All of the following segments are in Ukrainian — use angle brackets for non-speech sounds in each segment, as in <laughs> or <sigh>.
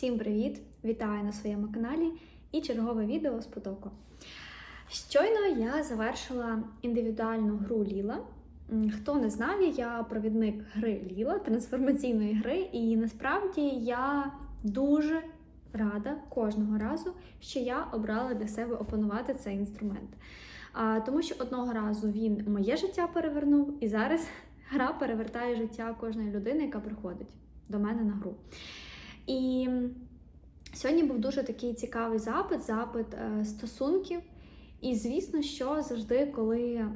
Всім привіт! Вітаю на своєму каналі і чергове відео з потоку. Щойно я завершила індивідуальну гру Ліла. Хто не знає, я провідник гри Ліла, трансформаційної гри, і насправді я дуже рада кожного разу, що я обрала для себе опанувати цей інструмент. А, тому що одного разу він моє життя перевернув, і зараз <laughs> гра перевертає життя кожної людини, яка приходить до мене на гру. І сьогодні був дуже такий цікавий запит, запит е, стосунків. І звісно, що завжди, коли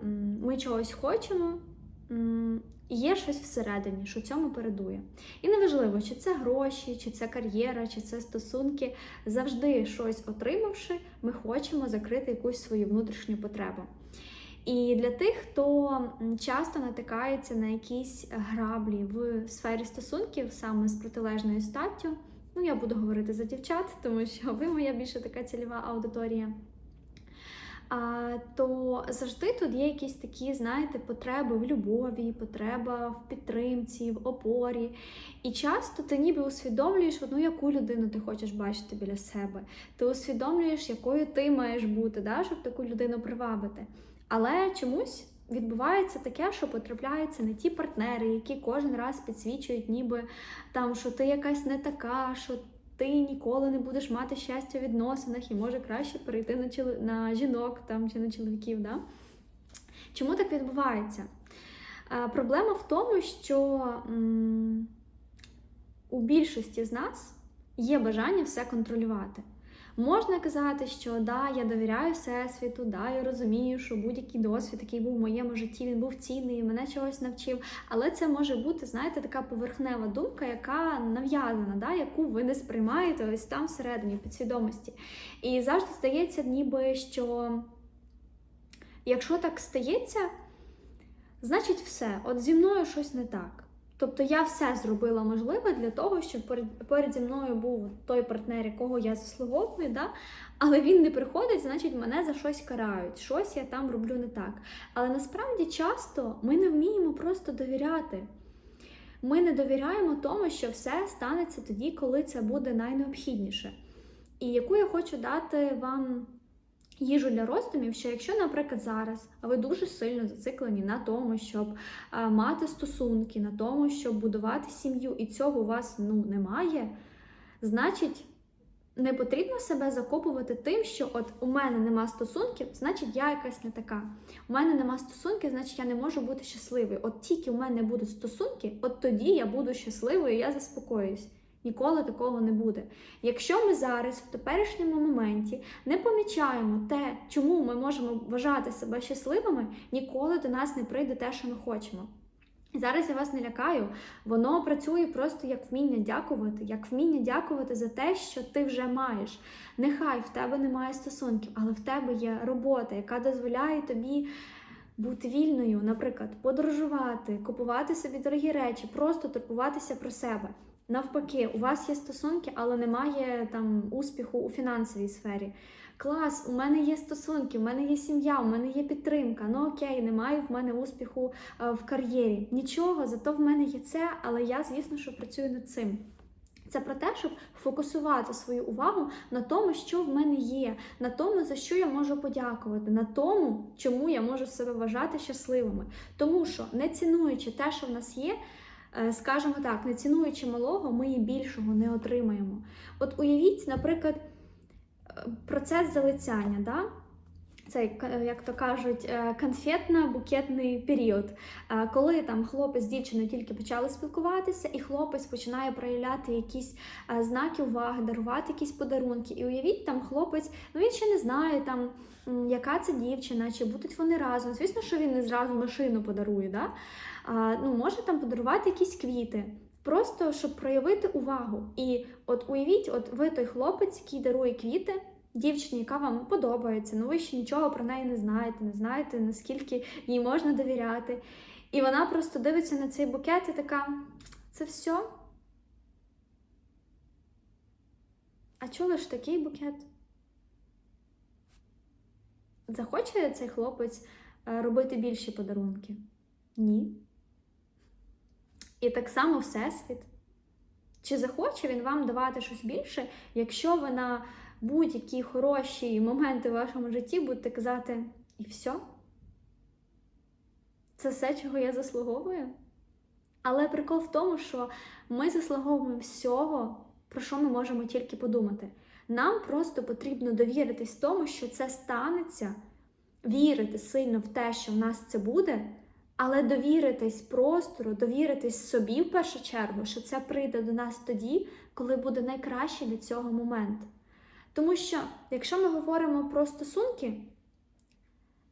ми чогось хочемо, є щось всередині, що цьому передує. І неважливо, чи це гроші, чи це кар'єра, чи це стосунки. Завжди щось отримавши, ми хочемо закрити якусь свою внутрішню потребу. І для тих, хто часто натикається на якісь граблі в сфері стосунків саме з протилежною статтю, ну я буду говорити за дівчат, тому що ви моя більше така цільова аудиторія. А, то завжди тут є якісь такі, знаєте, потреби в любові, потреба в підтримці, в опорі. І часто ти ніби усвідомлюєш, ну, яку людину ти хочеш бачити біля себе. Ти усвідомлюєш, якою ти маєш бути, да, щоб таку людину привабити. Але чомусь відбувається таке, що потрапляються не ті партнери, які кожен раз підсвічують, ніби там, що ти якась не така, що ти ніколи не будеш мати щастя в відносинах і може краще перейти на, чол... на жінок там, чи на чоловіків. Да? Чому так відбувається? Е, проблема в тому, що м- у більшості з нас є бажання все контролювати. Можна казати, що да, я довіряю Всесвіту, да, я розумію, що будь-який досвід, який був в моєму житті, він був цінний, мене чогось навчив. Але це може бути, знаєте, така поверхнева думка, яка нав'язана, да, яку ви не сприймаєте ось там всередині підсвідомості. І завжди здається, ніби що якщо так стається, значить все, от зі мною щось не так. Тобто я все зробила можливе для того, щоб перед зі мною був той партнер, якого я заслуговую, да? але він не приходить, значить мене за щось карають, щось я там роблю не так. Але насправді часто ми не вміємо просто довіряти. Ми не довіряємо тому, що все станеться тоді, коли це буде найнеобхідніше. І яку я хочу дати вам їжу для роздумів, що якщо, наприклад, зараз ви дуже сильно зациклені на тому, щоб мати стосунки, на тому, щоб будувати сім'ю, і цього у вас ну, немає, значить. Не потрібно себе закопувати тим, що от у мене нема стосунків, значить я якась не така. У мене нема стосунків, значить я не можу бути щасливою. От тільки у мене будуть стосунки, от тоді я буду щасливою, я заспокоюсь. Ніколи такого не буде. Якщо ми зараз, в теперішньому моменті, не помічаємо те, чому ми можемо вважати себе щасливими, ніколи до нас не прийде те, що ми хочемо. Зараз я вас не лякаю, воно працює просто як вміння дякувати, як вміння дякувати за те, що ти вже маєш. Нехай в тебе немає стосунків, але в тебе є робота, яка дозволяє тобі бути вільною, наприклад, подорожувати, купувати собі дорогі речі, просто турбуватися про себе. Навпаки, у вас є стосунки, але немає там успіху у фінансовій сфері. Клас, у мене є стосунки, у мене є сім'я, у мене є підтримка. Ну окей, немає в мене успіху е, в кар'єрі. Нічого, зато в мене є це, але я, звісно, що працюю над цим. Це про те, щоб фокусувати свою увагу на тому, що в мене є, на тому, за що я можу подякувати, на тому, чому я можу себе вважати щасливими. Тому що, не цінуючи те, що в нас є, скажімо так, не цінуючи малого, ми і більшого не отримаємо. От уявіть, наприклад, е, процес залицяння. Да? Цей, як то кажуть, е, конфетно-букетний період, Е, коли там хлопець з дівчиною тільки почали спілкуватися, і хлопець починає проявляти якісь е, знаки уваги, дарувати якісь подарунки. І уявіть, там хлопець, ну він ще не знає, там, яка це дівчина, чи будуть вони разом. Звісно, що він не зразу машину подарує. Да? Ну, Може там подарувати якісь квіти. Просто щоб проявити увагу. І от уявіть, от ви той хлопець, який дарує квіти дівчині, яка вам подобається, ну ви ще нічого про неї не знаєте, не знаєте, наскільки їй можна довіряти. І вона просто дивиться на цей букет і така: це все? А чого ж такий букет? Захоче цей хлопець е, робити більші подарунки? Ні. І так само Всесвіт. Чи захоче він вам давати щось більше, якщо ви на будь-які хороші моменти в вашому житті будете казати і все? Це все, чого я заслуговую? Але прикол в тому, що ми заслуговуємо всього, про що ми можемо тільки подумати. Нам просто потрібно довіритись тому, що це станеться, вірити сильно в те, що в нас це буде, але довіритись простору, довіритись собі в першу чергу, що це прийде до нас тоді, коли буде найкращий для цього момент. Тому що, якщо ми говоримо про стосунки,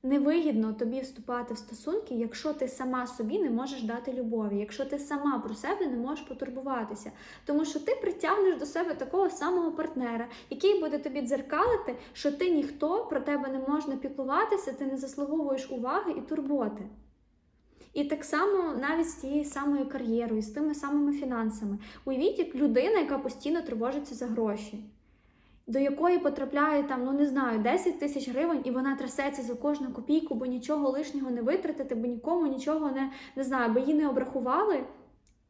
невигідно тобі вступати в стосунки, якщо ти сама собі не можеш дати любові, якщо ти сама про себе не можеш потурбуватися. Тому що ти притягнеш до себе такого самого партнера, який буде тобі дзеркалити, що ти ніхто, про тебе не можна піклуватися, ти не заслуговуєш уваги і турботи. І так само навіть з тією самою кар'єрою, з тими самими фінансами. Уявіть, як людина, яка постійно тривожиться за гроші до якої потрапляє там, ну не знаю, 10 тисяч гривень, і вона трясеться за кожну копійку, бо нічого лишнього не витратити, бо нікому нічого не не знаю, бо її не обрахували.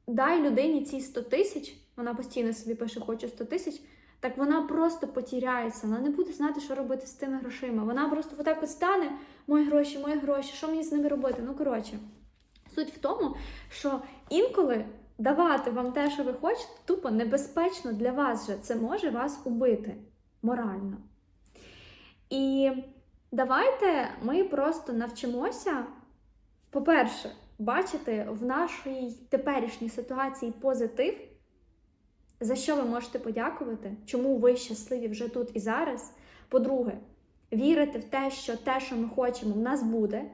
Дай людині ці 100 тисяч, вона постійно собі пише, хочу 100 тисяч. Так вона просто потіряється, вона не буде знати, що робити з тими грошима. Вона просто отак от стане, мої гроші, мої гроші, що мені з ними робити? Ну, коротше, суть в тому, що інколи давати вам те, що ви хочете, тупо небезпечно для вас же. Це може вас убити морально. І давайте ми просто навчимося, по-перше, бачити в нашій теперішній ситуації позитив, за що ви можете подякувати, чому ви щасливі вже тут і зараз. По-друге, вірити в те, що те, що ми хочемо, в нас буде.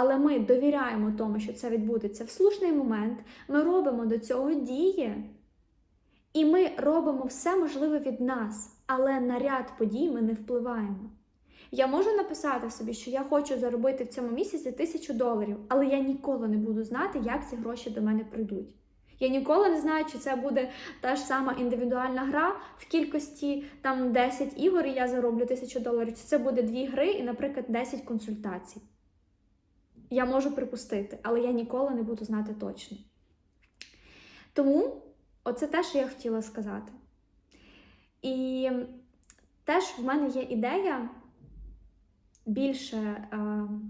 Але ми довіряємо тому, що це відбудеться в слушний момент. Ми робимо до цього дії, і ми робимо все можливе від нас, але на ряд подій ми не впливаємо. Я можу написати собі, що я хочу заробити в цьому місяці тисячу доларів, але я ніколи не буду знати, як ці гроші до мене прийдуть. Я ніколи не знаю, чи це буде та ж сама індивідуальна гра в кількості там 10 ігор, і я зароблю тисячу доларів, чи це буде дві гри і, наприклад, 10 консультацій. Я можу припустити, але я ніколи не буду знати точно. Тому оце те, що я хотіла сказати. І теж в мене є ідея більше е,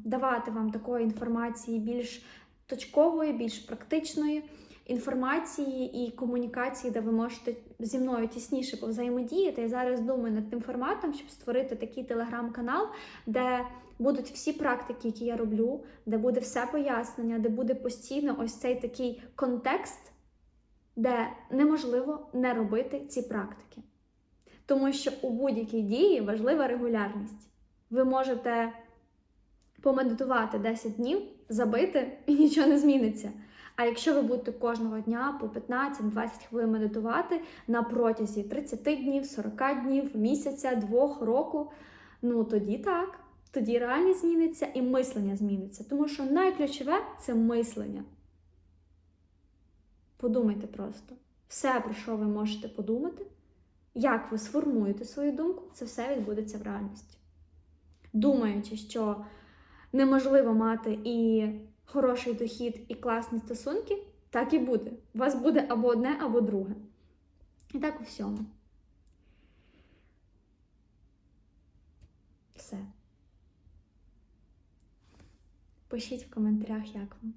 давати вам такої інформації, більш точкової, більш практичної інформації і комунікації, де ви можете зі мною тісніше повзаємодіяти. Я зараз думаю над тим форматом, щоб створити такий телеграм-канал, де будуть всі практики, які я роблю, де буде все пояснення, де буде постійно ось цей такий контекст, де неможливо не робити ці практики. Тому що у будь-якій дії важлива регулярність. Ви можете помедитувати 10 днів, забити і нічого не зміниться. А якщо ви будете кожного дня по 15-20 хвилин медитувати на протязі 30 днів, 40 днів, місяця, двох року, ну тоді так, тоді реальність зміниться і мислення зміниться. Тому що найключове це мислення. Подумайте просто. Все, про що ви можете подумати, як ви сформуєте свою думку, це все відбудеться в реальності. Думаючи, що неможливо мати і хороший дохід і класні стосунки, так і буде. У вас буде або одне, або друге. І так у всьому. Все. Пишіть в коментарях, як вам.